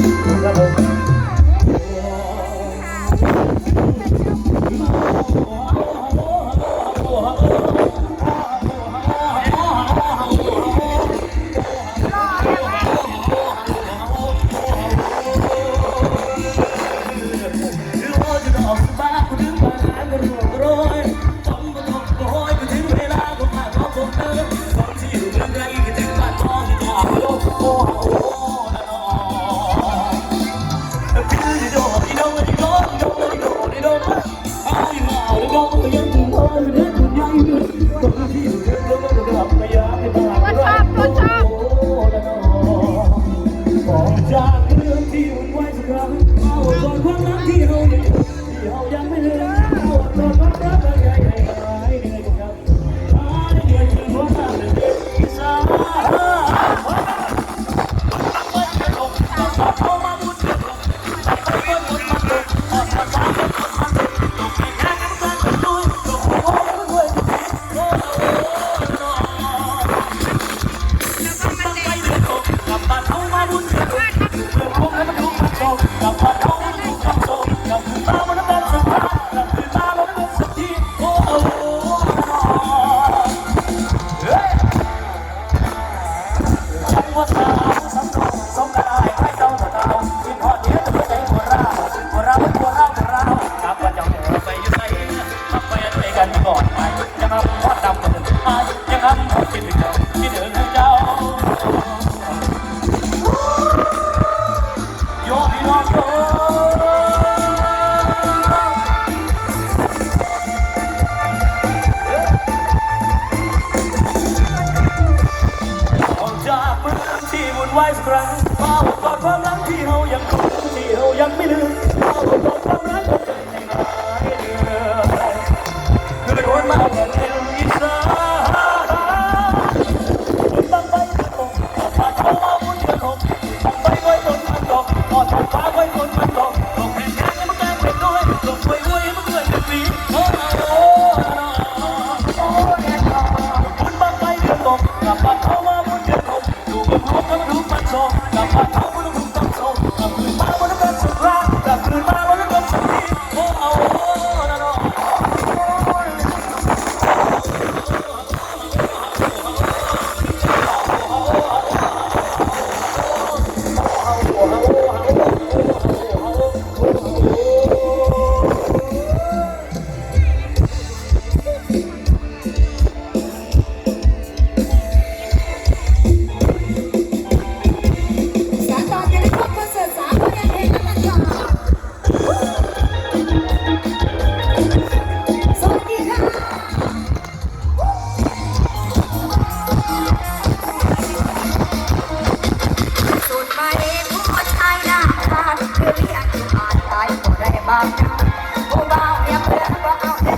Bravo. ว้สักครั้งมาบอกก่อนความรักที่เฮายังคงที่เฮายังไม่ลืมมาบอกก่อนความรักของใจที่หายเหนื่อยคือเป็นคนมาแห่งเอลอีสานคนตั้งไปกระทงปากเขมาบุญกระทงไปไว้บนมันดอกอดฟ้าไว้บนมัน Thank you.